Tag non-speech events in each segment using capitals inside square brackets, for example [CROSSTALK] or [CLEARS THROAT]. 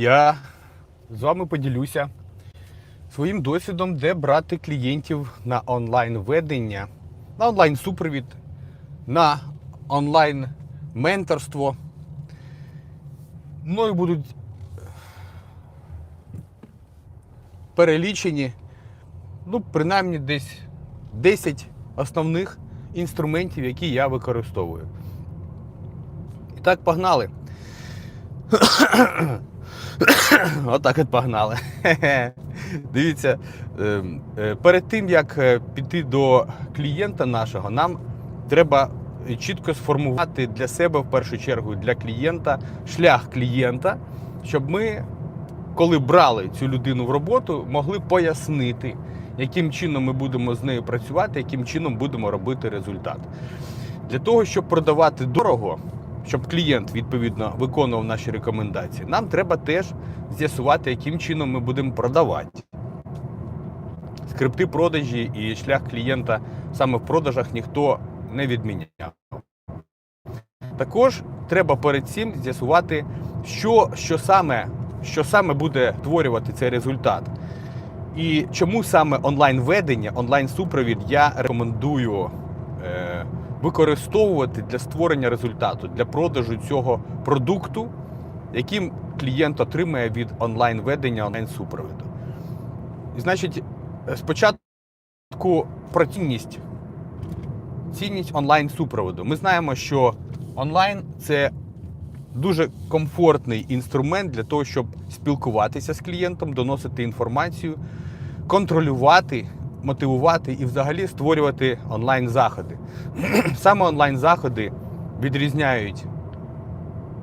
Я з вами поділюся своїм досвідом, де брати клієнтів на онлайн ведення, на онлайн супровід, на онлайн менторство. Мною будуть перелічені, ну, принаймні десь 10 основних інструментів, які я використовую. І так, погнали. [COUGHS] Отак от погнали. [LAUGHS] Дивіться, е, е, перед тим як е, піти до клієнта нашого, нам треба чітко сформувати для себе в першу чергу для клієнта шлях клієнта, щоб ми, коли брали цю людину в роботу, могли пояснити, яким чином ми будемо з нею працювати, яким чином будемо робити результат. Для того, щоб продавати дорого, щоб клієнт відповідно виконував наші рекомендації, нам треба теж з'ясувати, яким чином ми будемо продавати. Скрипти продажі і шлях клієнта саме в продажах ніхто не відміняв. Також треба перед цим з'ясувати, що, що, саме, що саме буде творювати цей результат. І чому саме онлайн-ведення, онлайн-супровід я рекомендую е, використовувати для створення результату, для продажу цього продукту, яким клієнт отримає від онлайн-ведення, онлайн-супроводу. І значить, спочатку про цінність. Цінність онлайн-супроводу. Ми знаємо, що онлайн це дуже комфортний інструмент для того, щоб спілкуватися з клієнтом, доносити інформацію, контролювати, мотивувати і взагалі створювати онлайн-заходи. [CLEARS THROAT] Саме онлайн-заходи відрізняють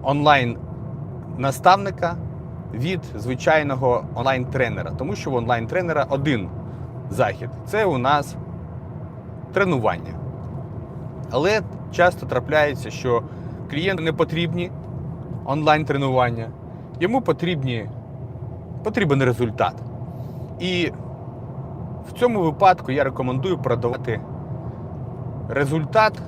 онлайн-наставника від звичайного онлайн-тренера, тому що в онлайн-тренера один захід це у нас тренування. Але часто трапляється, що клієнту не потрібні онлайн-тренування, йому потрібні, потрібен результат. І в цьому випадку я рекомендую продавати результат,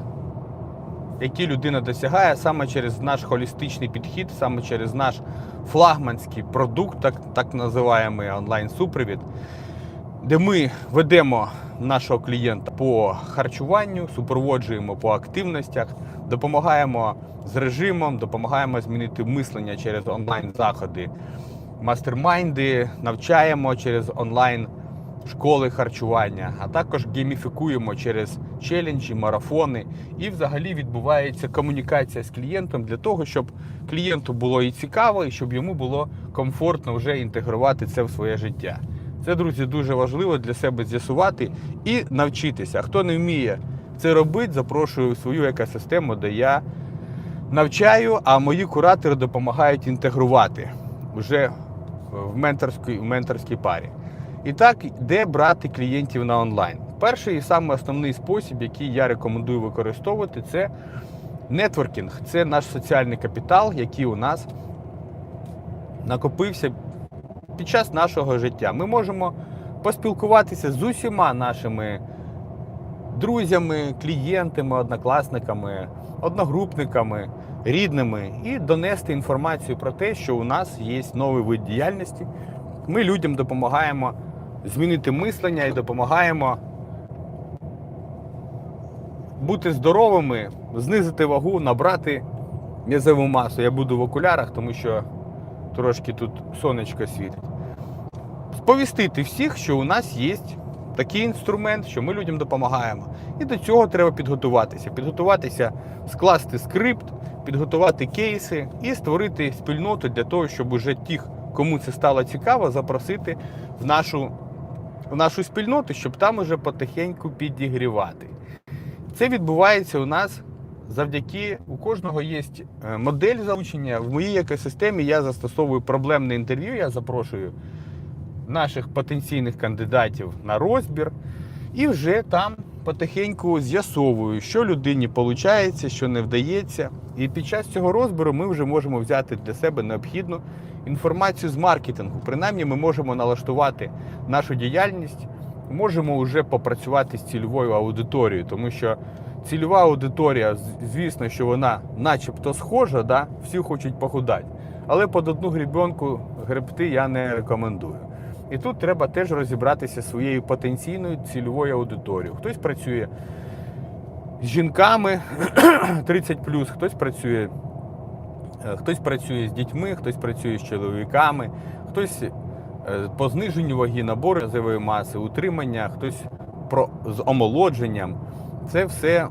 який людина досягає саме через наш холістичний підхід, саме через наш флагманський продукт, так, так називаємо онлайн-супровід, де ми ведемо нашого клієнта по харчуванню, супроводжуємо по активностях, допомагаємо з режимом, допомагаємо змінити мислення через онлайн-заходи, мастермайнди, навчаємо через онлайн школи харчування, а також гейміфікуємо через челенджі, марафони. І взагалі відбувається комунікація з клієнтом для того, щоб клієнту було і цікаво, і щоб йому було комфортно вже інтегрувати це в своє життя. Це, друзі, дуже важливо для себе з'ясувати і навчитися. Хто не вміє це робити, запрошую в свою екосистему, де я навчаю, а мої куратори допомагають інтегрувати вже в менторській, в менторській парі. І так, де брати клієнтів на онлайн? Перший і самий основний спосіб, який я рекомендую використовувати, це нетворкінг. Це наш соціальний капітал, який у нас накопився під час нашого життя. Ми можемо поспілкуватися з усіма нашими друзями, клієнтами, однокласниками, одногрупниками, рідними і донести інформацію про те, що у нас є новий вид діяльності. Ми людям допомагаємо змінити мислення і допомагаємо бути здоровими, знизити вагу, набрати м'язову масу. Я буду в окулярах, тому що трошки тут сонечко світить. Сповістити всіх, що у нас є такий інструмент, що ми людям допомагаємо. І до цього треба підготуватися. Підготуватися, скласти скрипт, підготувати кейси і створити спільноту для того, щоб уже тих, кому це стало цікаво, запросити в нашу, в нашу спільноту, щоб там уже потихеньку підігрівати. Це відбувається у нас завдяки у кожного є е, модель залучення. В моїй екосистемі я застосовую проблемне інтерв'ю. Я запрошую наших потенційних кандидатів на розбір і вже там потихеньку з'ясовую, що людині виходить, що не вдається. І під час цього розбору ми вже можемо взяти для себе необхідну інформацію з маркетингу. Принаймні, ми можемо налаштувати нашу діяльність, можемо вже попрацювати з цільовою аудиторією, тому що цільова аудиторія, звісно, що вона начебто схожа, да? всі хочуть похудати. але під одну грібенку гребти я не рекомендую. І тут треба теж розібратися зі своєю потенційною цільовою аудиторією. Хтось працює з жінками [CLEARS THROAT] 30 хтось працює, хтось працює з дітьми, хтось працює з чоловіками, хтось е, по зниженню ваги, набору м'язової маси, утримання, хтось про, з омолодженням. Це все е,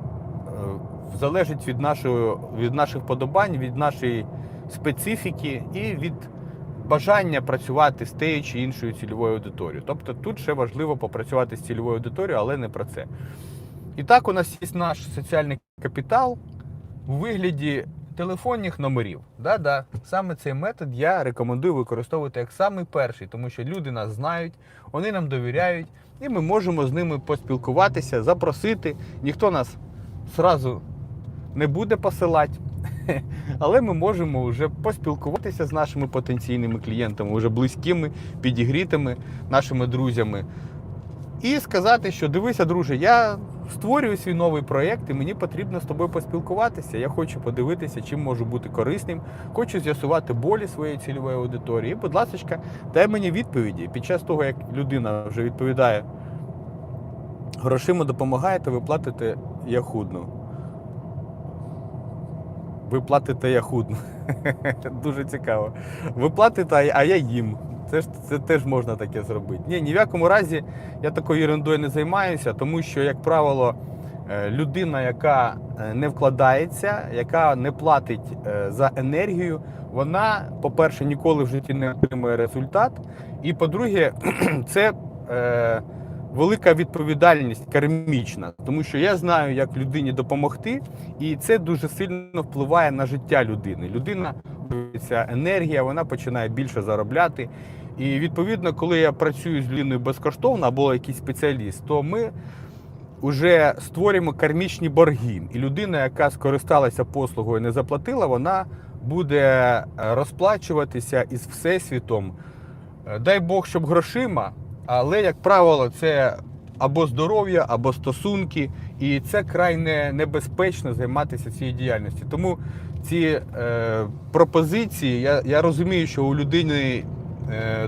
залежить від, нашої, від наших подобань, від нашої специфіки і від бажання працювати з тією чи іншою цільовою аудиторією. Тобто тут ще важливо попрацювати з цільовою аудиторією, але не про це. І так у нас є наш соціальний капітал у вигляді телефонних номерів. Да-да, саме цей метод я рекомендую використовувати як самий перший, тому що люди нас знають, вони нам довіряють, і ми можемо з ними поспілкуватися, запросити. Ніхто нас зразу не буде посилати. [LAUGHS] Але ми можемо вже поспілкуватися з нашими потенційними клієнтами, вже близькими, підігрітими нашими друзями. І сказати, що дивися, друже, я створюю свій новий проєкт, і мені потрібно з тобою поспілкуватися. Я хочу подивитися, чим можу бути корисним, хочу з'ясувати болі своєї цільової аудиторії. І, будь ласка, дай мені відповіді. Під час того, як людина вже відповідає, грошима допомагаєте, ви платите я худну. Ви платите я худну. [LAUGHS] Дуже цікаво. Ви платите, а я їм. Це ж це теж можна таке зробити. Ні, ні в якому разі я такою ерундою не займаюся, тому що, як правило, е, людина, яка е, не вкладається, яка не платить е, за енергію, вона, по-перше, ніколи в житті не отримує результат. І по-друге, [CLEARS THROAT] це е, велика відповідальність кармічна, тому що я знаю, як людині допомогти, і це дуже сильно впливає на життя людини. Людина ця енергія, вона починає більше заробляти. І відповідно, коли я працюю з людиною безкоштовно або якийсь спеціаліст, то ми вже створюємо кармічні борги. І людина, яка скористалася послугою, не заплатила, вона буде е, розплачуватися із всесвітом. Е, Дай Бог, щоб грошима, але, як правило, це або здоров'я, або стосунки, і це край не небезпечно займатися цією діяльністю. Тому ці е, пропозиції, я, я розумію, що у людини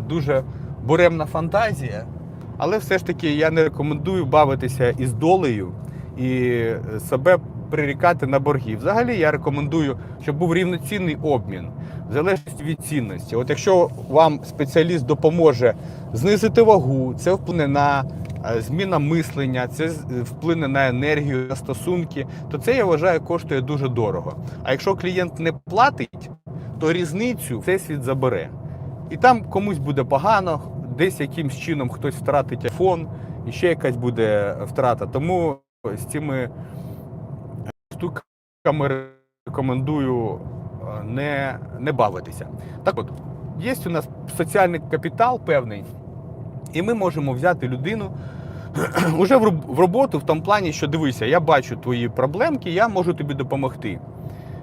дуже буремна фантазія, але все ж таки я не рекомендую бавитися із долею і себе прирікати на борги. Взагалі я рекомендую, щоб був рівноцінний обмін, в залежності від цінності. От якщо вам спеціаліст допоможе знизити вагу, це вплине на е, зміна мислення, це вплине на енергію, на стосунки, то це я вважаю коштує дуже дорого. А якщо клієнт не платить, то різницю всесвіт забере. І там комусь буде погано, десь якимсь чином хтось втратить айфон, і ще якась буде втрата. Тому з цими штуками рекомендую е, не, не бавитися. Так от, є у нас соціальний капітал певний, і ми можемо взяти людину [CLEARS THROAT] уже в роботу в тому плані, що дивися, я бачу твої проблемки, я можу тобі допомогти.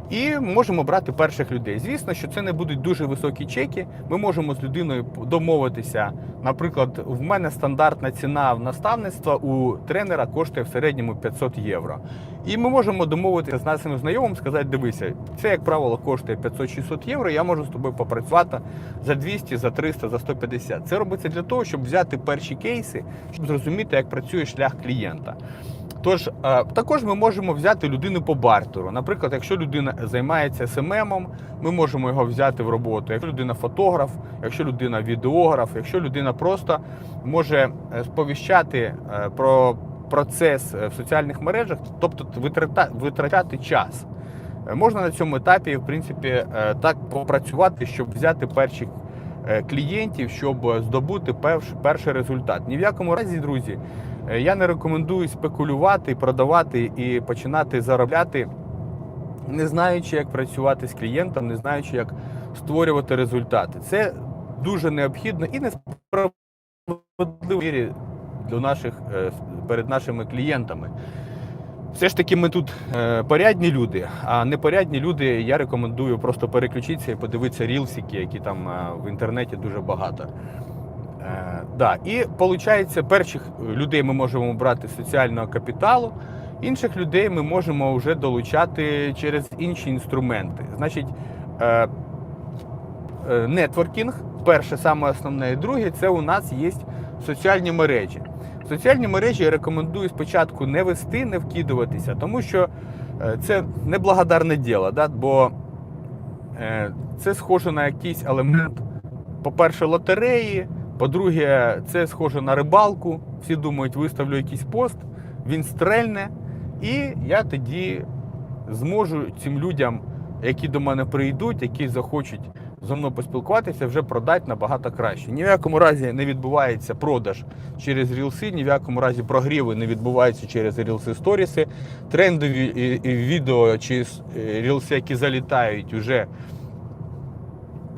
І можемо брати перших людей. Звісно, що це не будуть дуже високі чеки. Ми можемо з людиною домовитися. Наприклад, в мене стандартна ціна в наставництва у тренера коштує в середньому 500 євро. І ми можемо домовитися з нашим знайомим, сказати: дивися, це, як правило, коштує 500-600 євро. Я можу з тобою попрацювати за 200, за 300, за 150. Це робиться для того, щоб взяти перші кейси, щоб зрозуміти, як працює шлях клієнта. Тож е, також ми можемо взяти людину по бартеру. Наприклад, якщо людина займається СММом, ми можемо його взяти в роботу. Якщо людина фотограф, якщо людина відеограф, якщо людина просто може е, сповіщати е, про процес в соціальних мережах, тобто витрачати час. Можна на цьому етапі, в принципі, так попрацювати, щоб взяти перших е, клієнтів, щоб здобути перш- перший результат. Ні в якому разі, друзі, я не рекомендую спекулювати, продавати і починати заробляти, не знаючи, як працювати з клієнтом, не знаючи, як створювати результати. Це дуже необхідно і несправедливо для наших, е, перед нашими клієнтами. Все ж таки, ми тут е, порядні люди, а непорядні люди я рекомендую просто переключитися і подивитися рілсики, які там е, в інтернеті дуже багато. Е, да. І виходить, перших людей ми можемо брати з соціального капіталу, інших людей ми можемо вже долучати через інші інструменти. Значить, е, е, нетворкінг, перше, саме основне, і друге, це у нас є соціальні мережі. Соціальні мережі я рекомендую спочатку не вести, не вкидуватися, тому що е, це неблагодарне діло, да? бо е, це схоже на якийсь елемент, по-перше, лотереї, по-друге, це схоже на рибалку. Всі думають, виставлю якийсь пост, він стрельне, і я тоді зможу цим людям, які до мене прийдуть, які захочуть зі мною поспілкуватися, вже продати набагато краще. Ні в якому разі не відбувається продаж через рілси, ні в якому разі прогріви не відбуваються через рілси сторіси. Трендові і- і відео чи е, рілси, які залітають, вже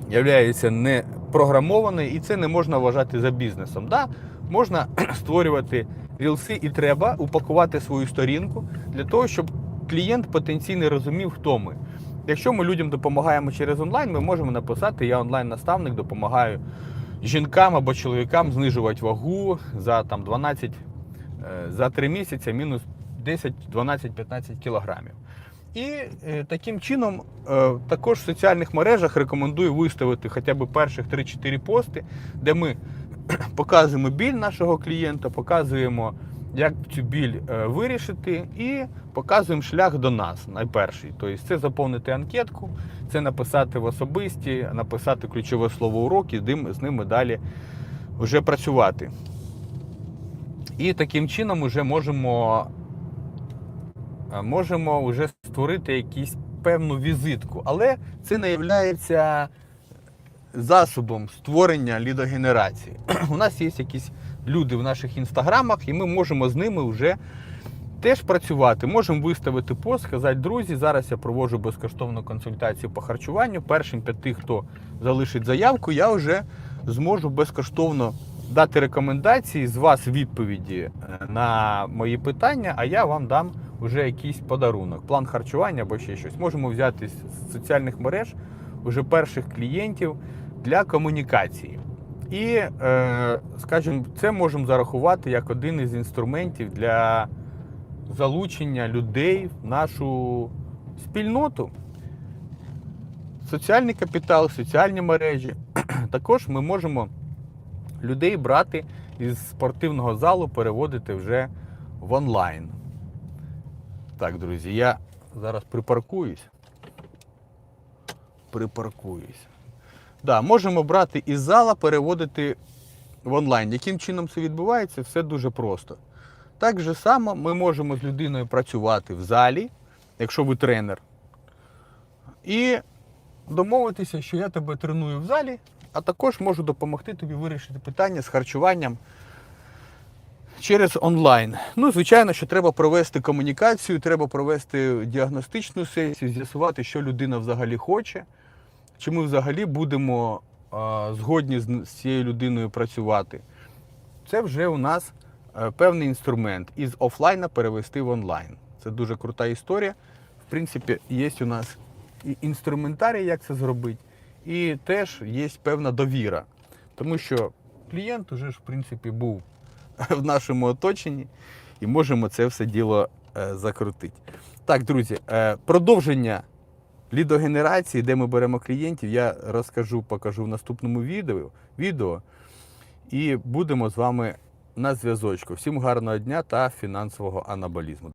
являються не програмовані, і це не можна вважати за бізнесом. Да, можна [CLEARS THROAT] створювати рілси і треба упакувати свою сторінку для того, щоб клієнт потенційно розумів, хто ми. Якщо ми людям допомагаємо через онлайн, ми можемо написати Я онлайн-наставник, допомагаю жінкам або чоловікам знижувати вагу за там 12 е, за 3 місяці мінус 10, 12, 15 кілограмів. І е, таким чином е, також в соціальних мережах рекомендую виставити хоча б перших 3-4 пости, де ми [CLEARS THROAT] показуємо біль нашого клієнта, показуємо, як цю біль е, вирішити, і показуємо шлях до нас найперший. Тобто це заповнити анкетку, це написати в особисті, написати ключове слово урок і з ними далі вже працювати. І таким чином вже можемо, можемо вже створити якусь певну візитку. Але це не є засобом створення лідогенерації. [CLEARS THROAT] У нас є якісь люди в наших інстаграмах, і ми можемо з ними вже теж працювати. Можемо виставити пост, сказати, друзі, зараз я проводжу безкоштовну консультацію по харчуванню. Першим п'яти, хто залишить заявку, я вже зможу безкоштовно дати рекомендації з вас відповіді е, на мої питання, а я вам дам вже якийсь подарунок, план харчування або ще щось. Можемо взяти з соціальних мереж вже перших клієнтів для комунікації. І, е, скажімо, це можемо зарахувати як один із інструментів для залучення людей в нашу спільноту. Соціальний капітал, соціальні мережі. [CLEARS THROAT] Також ми можемо людей брати із спортивного залу, переводити вже в онлайн. Так, друзі, я зараз припаркуюсь. Припаркуюсь. Да, можемо брати із зала, переводити в онлайн. Яким чином це відбувається? Все дуже просто. Так же само ми можемо з людиною працювати в залі, якщо ви тренер, і домовитися, що я тебе треную в залі, а також можу допомогти тобі вирішити питання з харчуванням через онлайн. Ну, звичайно, що треба провести комунікацію, треба провести діагностичну сесію, з'ясувати, що людина взагалі хоче, чи ми взагалі будемо а, згодні з, цією людиною працювати. Це вже у нас е, певний інструмент із офлайна перевести в онлайн. Це дуже крута історія. В принципі, є у нас і інструментарій, як це зробити, і теж є певна довіра. Тому що клієнт уже ж, в принципі, був [LAUGHS] в нашому оточенні і можемо це все діло е, закрутити. Так, друзі, е, продовження лідогенерації, де ми беремо клієнтів, я розкажу, покажу в наступному відео. відео і будемо з вами на зв'язочку. Всім гарного дня та фінансового анаболізму.